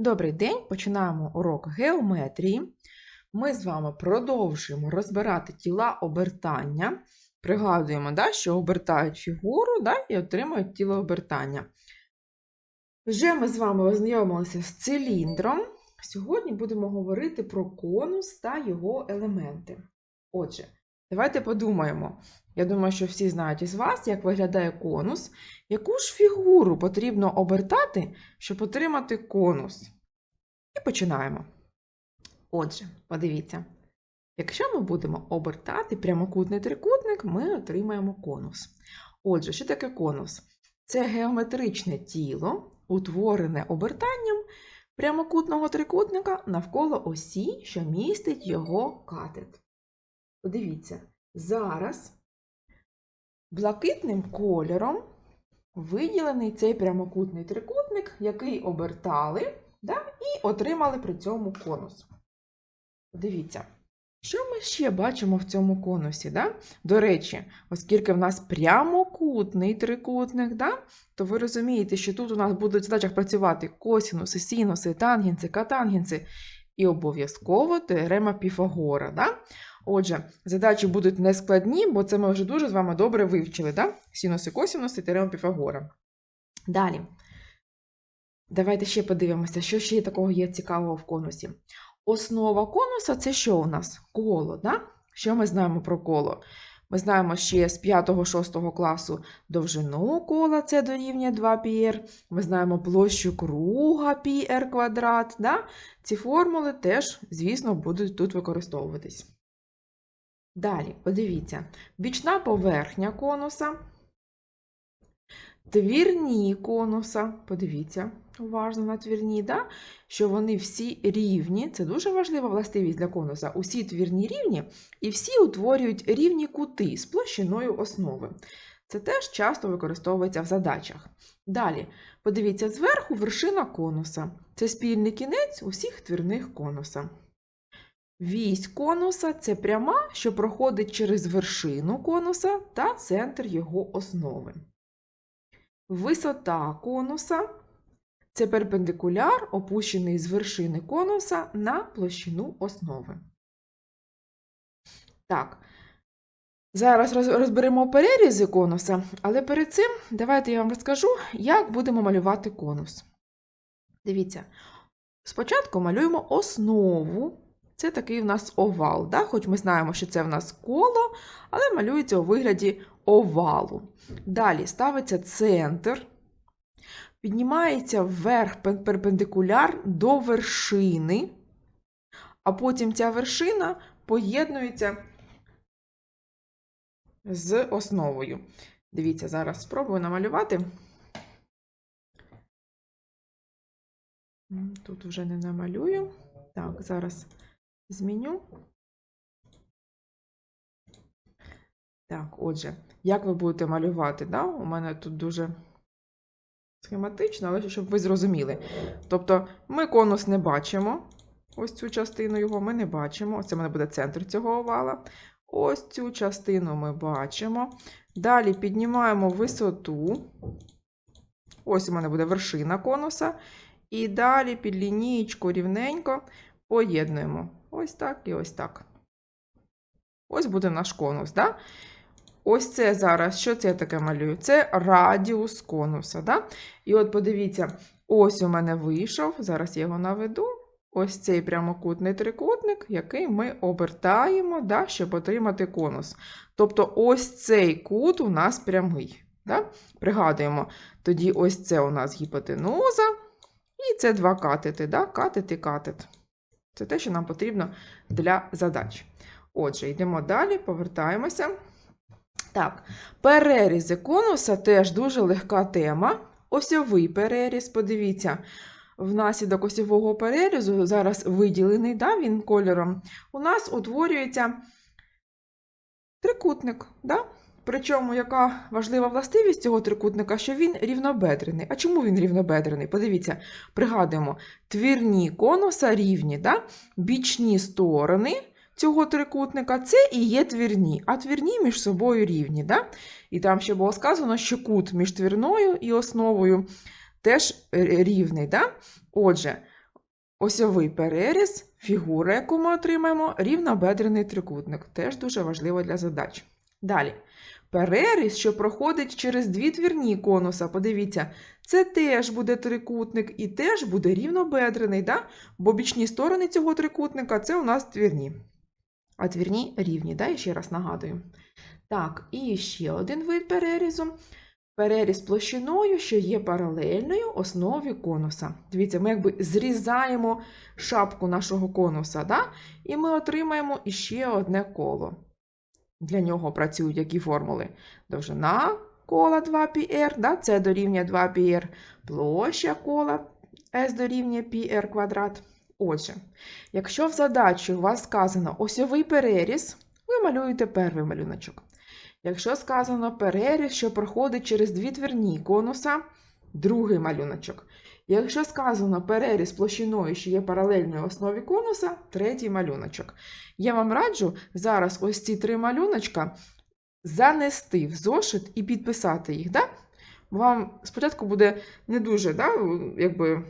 Добрий день, починаємо урок геометрії. Ми з вами продовжуємо розбирати тіла обертання. Пригадуємо, да, що обертають фігуру да, і отримують тіло обертання. Вже ми з вами ознайомилися з циліндром. Сьогодні будемо говорити про конус та його елементи. Отже, давайте подумаємо. Я думаю, що всі знають із вас, як виглядає конус, яку ж фігуру потрібно обертати, щоб отримати конус. І починаємо. Отже, подивіться, якщо ми будемо обертати прямокутний трикутник, ми отримаємо конус. Отже, що таке конус? Це геометричне тіло, утворене обертанням прямокутного трикутника навколо осі, що містить його катет. Подивіться, зараз блакитним кольором виділений цей прямокутний трикутник, який обертали да, і отримали при цьому конус. Подивіться, що ми ще бачимо в цьому конусі? Да? До речі, оскільки в нас прямокутний трикутник, да, то ви розумієте, що тут у нас будуть в задачах працювати косінуси, синуси, тангенси, катангенси і обов'язково теорема Піфагора. Да? Отже, задачі будуть нескладні, бо це ми вже дуже з вами добре вивчили. Да? Синуси, косінуси, теорема Піфагора. Далі. Давайте ще подивимося, що ще такого є цікавого в конусі. Основа конуса це що у нас? Коло. Да? Що ми знаємо про коло? Ми знаємо ще з 5-6 класу довжину кола це дорівнює 2πr. Ми знаємо площу круга πr квадрат. Да? Ці формули теж, звісно, будуть тут використовуватись. Далі, подивіться, бічна поверхня конуса, твірні конуса, подивіться, уважно на твірні, да? що вони всі рівні, це дуже важлива властивість для конуса. Усі твірні рівні і всі утворюють рівні кути з площиною основи. Це теж часто використовується в задачах. Далі, подивіться, зверху вершина конуса. Це спільний кінець усіх твірних конуса. Вісь конуса це пряма, що проходить через вершину конуса та центр його основи. Висота конуса це перпендикуляр, опущений з вершини конуса на площину основи. Так, зараз розберемо перерізи конуса, але перед цим давайте я вам розкажу, як будемо малювати конус. Дивіться, спочатку малюємо основу. Це такий в нас овал. Да? Хоч ми знаємо, що це в нас коло, але малюється у вигляді овалу. Далі ставиться центр, піднімається вверх перпендикуляр до вершини, а потім ця вершина поєднується з основою. Дивіться, зараз спробую намалювати. Тут вже не намалюю. Так, зараз зміню. Так, отже, як ви будете малювати? Да? У мене тут дуже схематично, але щоб ви зрозуміли. Тобто, ми конус не бачимо. Ось цю частину його ми не бачимо. Ось це в мене буде центр цього овала. Ось цю частину ми бачимо. Далі піднімаємо висоту. Ось у мене буде вершина конуса. І далі під лінієчку рівненько поєднуємо. Ось так і ось так. Ось буде наш конус. Да? Ось це зараз, що це таке малюю? Це радіус конуса. Да? І от подивіться, ось у мене вийшов, зараз я його наведу. Ось цей прямокутний трикутник, який ми обертаємо, да, щоб отримати конус. Тобто ось цей кут у нас прямий. Да? Пригадуємо, тоді ось це у нас гіпотенуза, і це два катети. Да? Катет і катет. Це те, що нам потрібно для задач. Отже, йдемо далі, повертаємося. Так, перерізи конуса теж дуже легка тема. Осьовий переріз, подивіться, внаслідок осьового перерізу, зараз виділений да, він кольором, у нас утворюється трикутник. Да? Причому, яка важлива властивість цього трикутника, що він рівнобедрений. А чому він рівнобедрений? Подивіться, пригадуємо, твірні конуса рівні, да? бічні сторони цього трикутника це і є твірні, а твірні між собою рівні. Да? І там ще було сказано, що кут між твірною і основою теж е, рівний. Да? Отже, осьовий переріз, фігура, яку ми отримаємо, рівнобедрений трикутник. Теж дуже важливо для задач. Далі. Переріз, що проходить через дві твірні конуса. Подивіться, це теж буде трикутник і теж буде рівнобедрений, да? бо бічні сторони цього трикутника це у нас твірні. А твірні рівні, да? я ще раз нагадую. Так, і ще один вид перерізу. Переріз площиною, що є паралельною основі конуса. Дивіться, ми якби зрізаємо шапку нашого конуса, да? і ми отримаємо іще одне коло. Для нього працюють які формули? Довжина кола 2πr, да? це дорівнює 2πr, площа кола s дорівнює πr квадрат. Отже, якщо в задачі у вас сказано осьовий переріз, ви малюєте перший малюночок. Якщо сказано переріз, що проходить через дві твірні конуса, другий малюночок. Якщо сказано переріз площиною, що є паралельною основі конуса, третій малюночок. Я вам раджу зараз ось ці три малюночка занести в зошит і підписати їх. Да? Вам спочатку буде не дуже да, якби,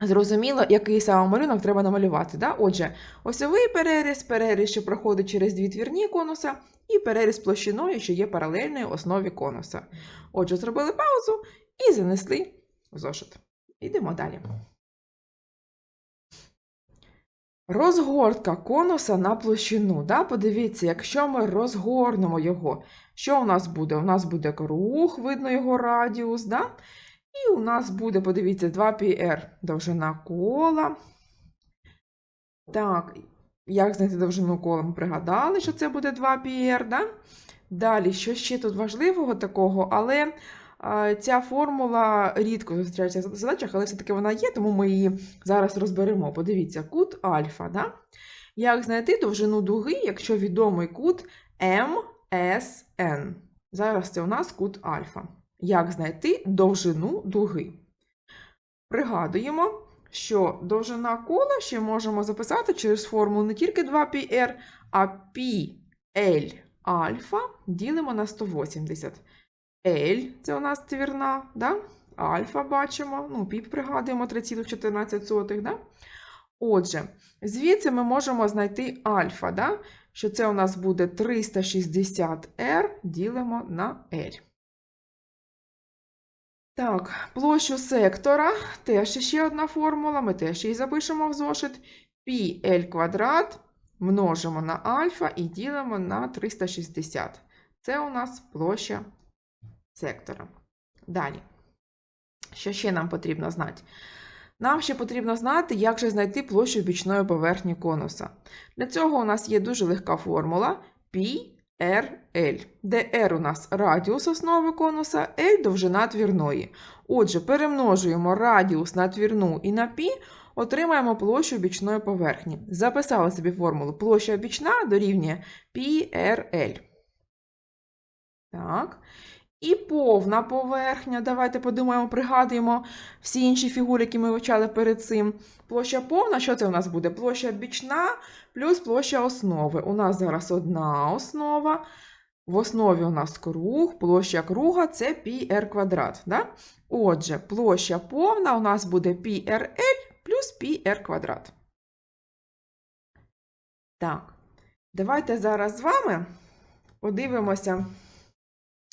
зрозуміло, який саме малюнок треба намалювати. Да? Отже, осьовий переріз, переріз, що проходить через дві твірні конуса, і переріз площиною, що є паралельною основі конуса. Отже, зробили паузу і занесли в зошит. Йдемо далі. Розгортка конуса на площину. Да? Подивіться, якщо ми розгорнемо його, що у нас буде? У нас буде круг, видно його радіус. Да? І у нас буде, подивіться, 2πr довжина кола. Так, як знайти довжину кола? Ми пригадали, що це буде 2πr. Да? Далі, що ще тут важливого такого, але ця формула рідко зустрічається в задачах, але все-таки вона є, тому ми її зараз розберемо. Подивіться, кут альфа. Да? Як знайти довжину дуги, якщо відомий кут МСН? Зараз це у нас кут альфа. Як знайти довжину дуги? Пригадуємо, що довжина кола ще можемо записати через формулу не тільки 2πr, а πl альфа ділимо на 180. L це у нас твірна, да? альфа бачимо, ну, піп пригадуємо 3,14. Да? Отже, звідси ми можемо знайти альфа, да? що це у нас буде 360R ділимо на L. Так, площу сектора теж ще одна формула, ми теж її запишемо в зошит. πl квадрат множимо на альфа і ділимо на 360. Це у нас площа сектора. Далі. Що ще нам потрібно знати? Нам ще потрібно знати, як же знайти площу бічної поверхні конуса. Для цього у нас є дуже легка формула PRL, де R у нас радіус основи конуса, L довжина твірної. Отже, перемножуємо радіус на твірну і на π, отримаємо площу бічної поверхні. Записали собі формулу площа бічна дорівнює PRL. Так. І повна поверхня. Давайте подумаємо, пригадуємо всі інші фігури, які ми вивчали перед цим. Площа повна, що це у нас буде? Площа бічна плюс площа основи. У нас зараз одна основа. В основі у нас круг, площа круга це πr квадрат. Да? Отже, площа повна у нас буде πRL плюс πr квадрат. Так, давайте зараз з вами подивимося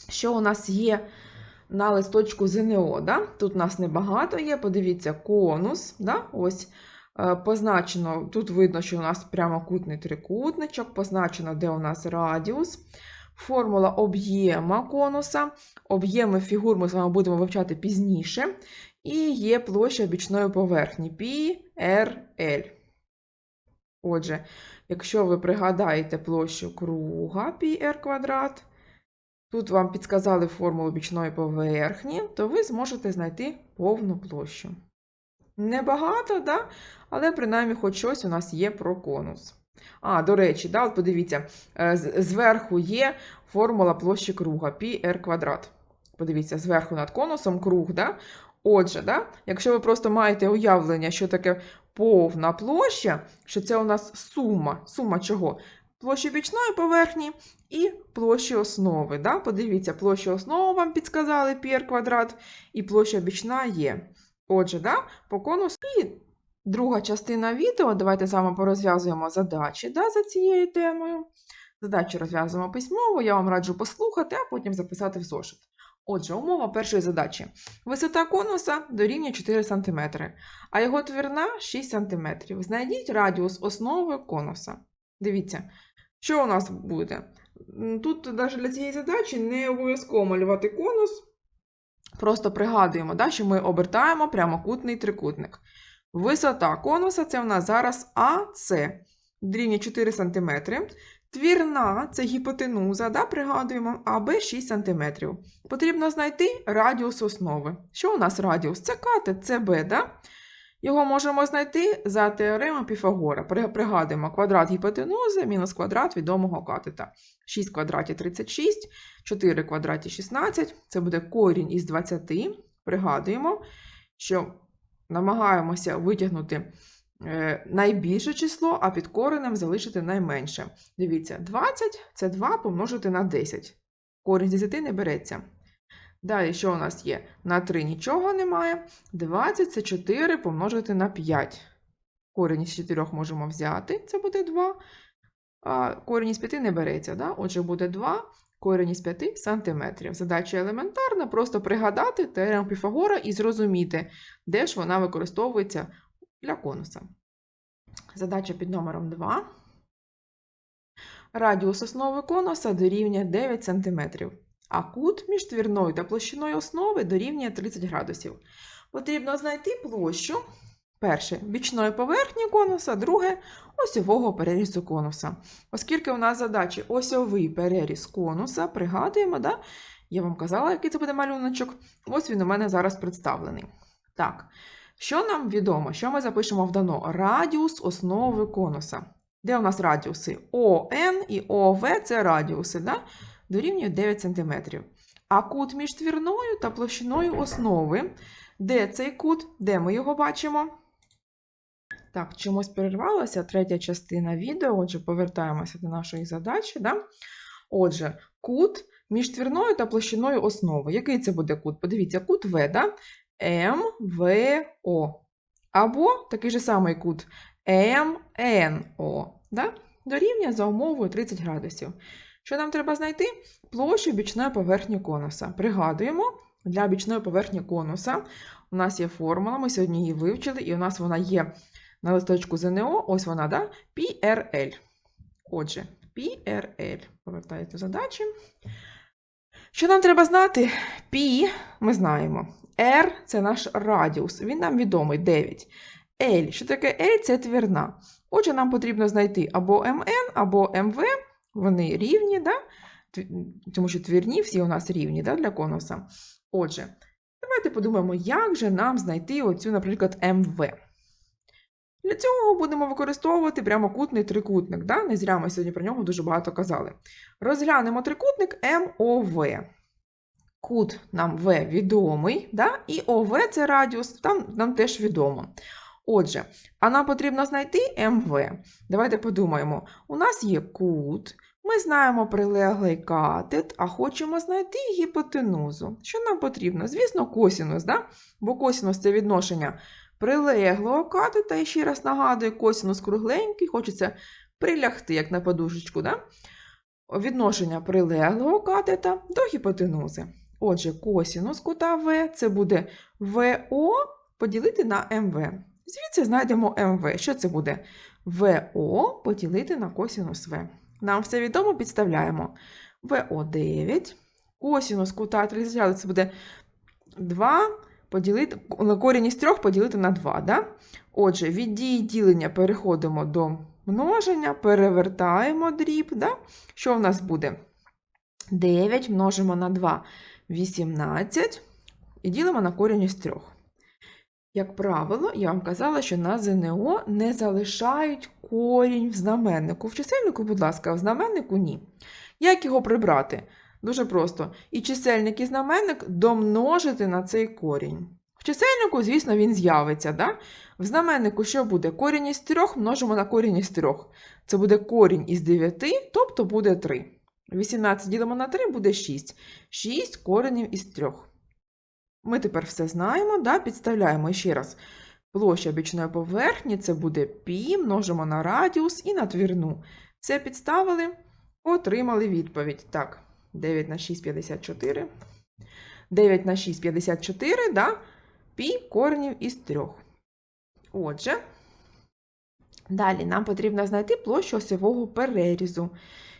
що у нас є на листочку ЗНО. Да? Тут у нас небагато є, подивіться, конус. Да? Ось е, Позначено, тут видно, що у нас прямокутний трикутничок, позначено, де у нас радіус. Формула об'єма конуса. Об'єми фігур ми з вами будемо вивчати пізніше. І є площа бічної поверхні PRL. Отже, якщо ви пригадаєте площу круга πr квадрат, тут вам підказали формулу бічної поверхні, то ви зможете знайти повну площу. Небагато, да? але принаймні хоч щось у нас є про конус. А, до речі, да, от подивіться, е, зверху є формула площі круга πr квадрат. Подивіться, зверху над конусом круг. Да? Отже, да, якщо ви просто маєте уявлення, що таке повна площа, що це у нас сума. Сума чого? Площі бічної поверхні і площі основи. Да? Подивіться, площа основи вам підказали πr квадрат, і площа бічна є. Отже, да, по конусу і друга частина відео. Давайте з вами порозв'язуємо задачі да, за цією темою. Задачі розв'язуємо письмово, я вам раджу послухати, а потім записати в зошит. Отже, умова першої задачі. Висота конуса дорівнює 4 см, а його твірна 6 см. Знайдіть радіус основи конуса. Дивіться, що у нас буде? Тут навіть для цієї задачі не обов'язково малювати конус. Просто пригадуємо, да, що ми обертаємо прямокутний трикутник. Висота конуса це у нас зараз АС, дорівнює 4 см. Твірна це гіпотенуза, да, пригадуємо, АБ 6 см. Потрібно знайти радіус основи. Що у нас радіус? Це катет, це Б, да? Його можемо знайти за теоремою Піфагора. Пригадуємо квадрат гіпотенузи мінус квадрат відомого катета. 6 в квадраті 36, 4 квадраті 16. Це буде корінь із 20. Пригадуємо, що намагаємося витягнути е, найбільше число, а під коренем залишити найменше. Дивіться, 20 це 2 помножити на 10. Корінь з 10 не береться. Далі, що у нас є? На 3 нічого немає. 20 це 4 помножити на 5. Корінь із 4 можемо взяти, це буде 2. А корінь із 5 не береться, да? отже, буде 2 корінь із 5 сантиметрів. Задача елементарна, просто пригадати теорему Піфагора і зрозуміти, де ж вона використовується для конуса. Задача під номером 2. Радіус основи конуса дорівнює 9 см, а кут між твірною та площиною основи дорівнює 30 градусів. Потрібно знайти площу перше бічної поверхні конуса, друге осьового перерізу конуса. Оскільки у нас задачі осьовий переріз конуса, пригадуємо, да? я вам казала, який це буде малюночок. Ось він у мене зараз представлений. Так, що нам відомо? Що ми запишемо в дано? Радіус основи конуса. Де у нас радіуси? ОН і ОВ це радіуси, да? Дорівнює 9 см. А кут між твірною та площиною основи. Де цей кут? Де ми його бачимо? Так, чомусь перервалася третя частина відео. Отже, повертаємося до нашої задачі. Да? Отже, кут між твірною та площиною основи. Який це буде кут? Подивіться, кут В, да? МВО. Або такий же самий кут МНО. Да? Дорівнює за умовою 30 градусів. Що нам треба знайти? Площу бічної поверхні конуса. Пригадуємо, для бічної поверхні конуса у нас є формула, ми сьогодні її вивчили, і у нас вона є на листочку ЗНО, ось вона, да? PRL. Отже, PRL. Повертаюся задачі. Що нам треба знати? Π ми знаємо. R це наш радіус, він нам відомий 9. L. Що таке L? Це твірна. Отже, нам потрібно знайти або МН, або МВ. Вони рівні, да? Тому що твірні всі у нас рівні да, для конуса. Отже, давайте подумаємо, як же нам знайти оцю, наприклад, МВ. Для цього будемо використовувати прямокутний трикутник. Да? Не зря ми сьогодні про нього дуже багато казали. Розглянемо трикутник МОВ. Кут нам В відомий, да? і ОВ це радіус, там нам теж відомо. Отже, а нам потрібно знайти МВ. Давайте подумаємо: у нас є кут, ми знаємо прилеглий катет, а хочемо знайти гіпотенузу. Що нам потрібно? Звісно, косінус, да? бо косінус це відношення прилеглого катета, і ще раз нагадую, косінус кругленький, хочеться прилягти, як на подушечку. Да? Відношення прилеглого катета до гіпотенузи. Отже, косінус кута В це буде ВО поділити на МВ. Звідси знайдемо МВ. Що це буде? ВО поділити на косінус В. Нам все відомо, підставляємо. ВО 9. Косінус кута 30 це буде 2 поділити, корінь із 3 поділити на 2. Да? Отже, від дії ділення переходимо до множення, перевертаємо дріб. Да? Що в нас буде? 9 множимо на 2 18 і ділимо на корінь із 3. Як правило, я вам казала, що на ЗНО не залишають корінь в знаменнику. В чисельнику, будь ласка, в знаменнику ні. Як його прибрати? Дуже просто. І чисельник і знаменник домножити на цей корінь. В чисельнику, звісно, він з'явиться. Да? В знаменнику що буде? Корінь із 3 множимо на корінь із 3. Це буде корінь із 9, тобто буде 3. 18 ділимо на 3 буде 6. 6 коренів із 3. Ми тепер все знаємо, да? підставляємо ще раз. Площа бічної поверхні це буде пі, множимо на радіус і на твірну. Все підставили, отримали відповідь. Так, 9 на 6 – 54. 9 на 6 – 54, да? Пі коренів із 3. Отже, далі нам потрібно знайти площу осьового перерізу.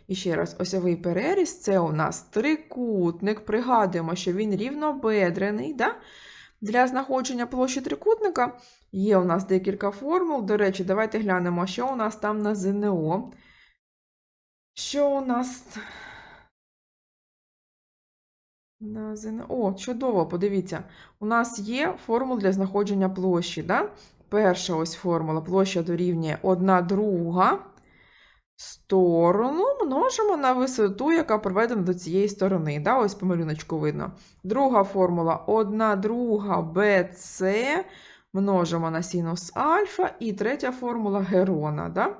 І ще раз, осьовий переріз це у нас трикутник. Пригадуємо, що він рівнобедрений. Да? Для знаходження площі трикутника є у нас декілька формул. До речі, давайте глянемо, що у нас там на ЗНО. Що у нас. На ЗНО. О, чудово, подивіться. У нас є формула для знаходження площі. Да? Перша ось формула площа дорівнює 1 друга сторону множимо на висоту, яка проведена до цієї сторони. Да? Ось по малюночку видно. Друга формула 1 друга BC множимо на синус альфа. І третя формула Герона. Да?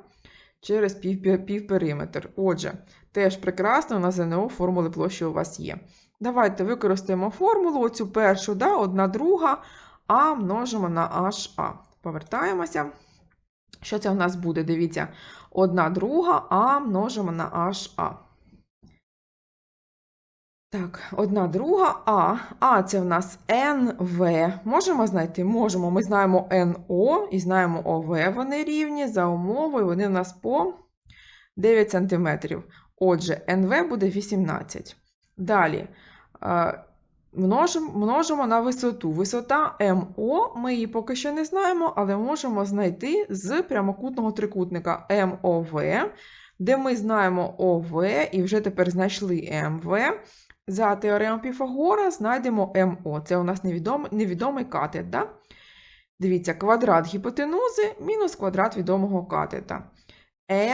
Через пів, півпериметр. Отже, теж прекрасно на ЗНО формули площі у вас є. Давайте використаємо формулу, оцю першу, да, одна друга, а множимо на HA. Повертаємося. Що це у нас буде? Дивіться, одна друга, а множимо на HA. Так, одна друга А. А це в нас НВ. Можемо знайти? Можемо. Ми знаємо НО і знаємо ОВ. Вони рівні за умовою, вони у нас по 9 см. Отже, НВ буде 18. Далі множимо, множимо на висоту. Висота МО, ми її поки що не знаємо, але можемо знайти з прямокутного трикутника МОВ, де ми знаємо ОВ і вже тепер знайшли МВ. За теоремою Піфагора знайдемо МО. Це у нас невідомий, невідомий катет. Да? Дивіться, квадрат гіпотенузи мінус квадрат відомого катета.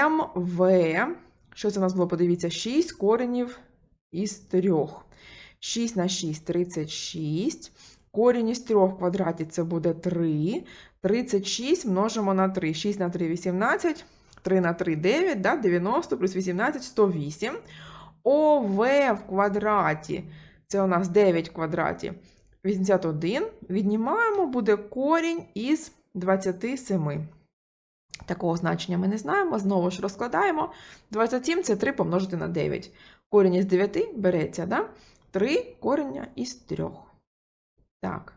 МВ, що це у нас було? Подивіться, 6 коренів із 3. 6 на 6 – 36. Корінь із 3 в квадраті це буде 3. 36 множимо на 3. 6 на 3 – 18. 3 на 3 – 9, да? 90 плюс 18 – 108. ОВ в квадраті, це у нас 9 в квадраті, 81. Віднімаємо, буде корінь із 27. Такого значення ми не знаємо. Знову ж розкладаємо. 27 це 3 помножити на 9. Корінь із 9 береться, да? 3 кореня із 3. Так.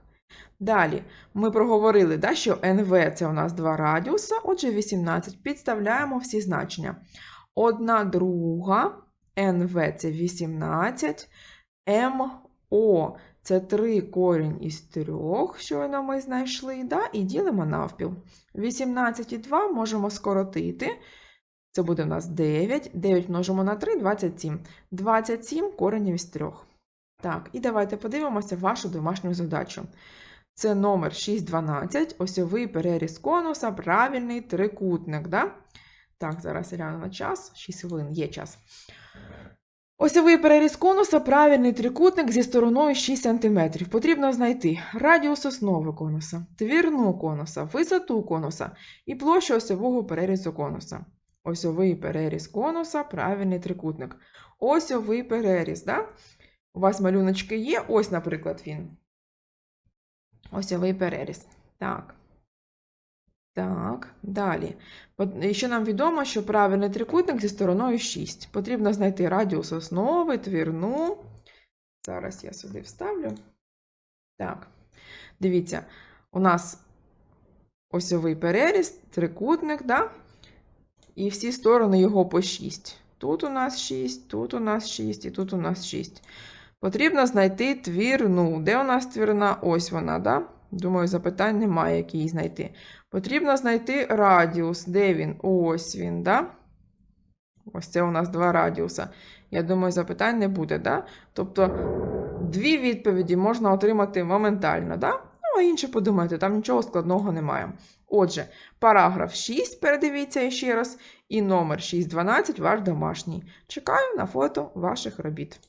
Далі ми проговорили, да, що НВ це у нас 2 радіуса, отже, 18. Підставляємо всі значення. Одна друга. НВ це 18, МО це 3 корінь із 3, щойно ми знайшли, да? і ділимо навпіл. 18 і 2 можемо скоротити. Це буде у нас 9. 9 множимо на 3 27. 27 коренів із 3. Так, і давайте подивимося вашу домашню задачу. Це номер 612, осьовий переріз конуса, правильний трикутник. Да? Так, зараз я на час. 6 хвилин є час. Осьовий переріз конуса правильний трикутник зі стороною 6 см. Потрібно знайти радіус основи конуса, твірну конуса, висоту конуса і площу осьового перерізу конуса. Осьовий переріз конуса правильний трикутник. Осьовий переріз. Да? У вас малюночки є. Ось, наприклад, він. Осьовий переріз. Так. Так, далі. І ще нам відомо, що правильний трикутник зі стороною 6. Потрібно знайти радіус основи, твірну. Зараз я сюди вставлю. Так. Дивіться, у нас осьовий переріз, трикутник, да? і всі сторони його по 6. Тут у нас 6, тут у нас 6 і тут у нас 6. Потрібно знайти твірну. Де у нас твірна? Ось вона, да? Думаю, запитань немає, як її знайти. Потрібно знайти радіус. Де він? Ось він, да? Ось це у нас два радіуса. Я думаю, запитань не буде, да? Тобто дві відповіді можна отримати моментально, да? Ну, а інше подумайте, там нічого складного немає. Отже, параграф 6, передивіться ще раз, і номер 612 ваш домашній. Чекаю на фото ваших робіт.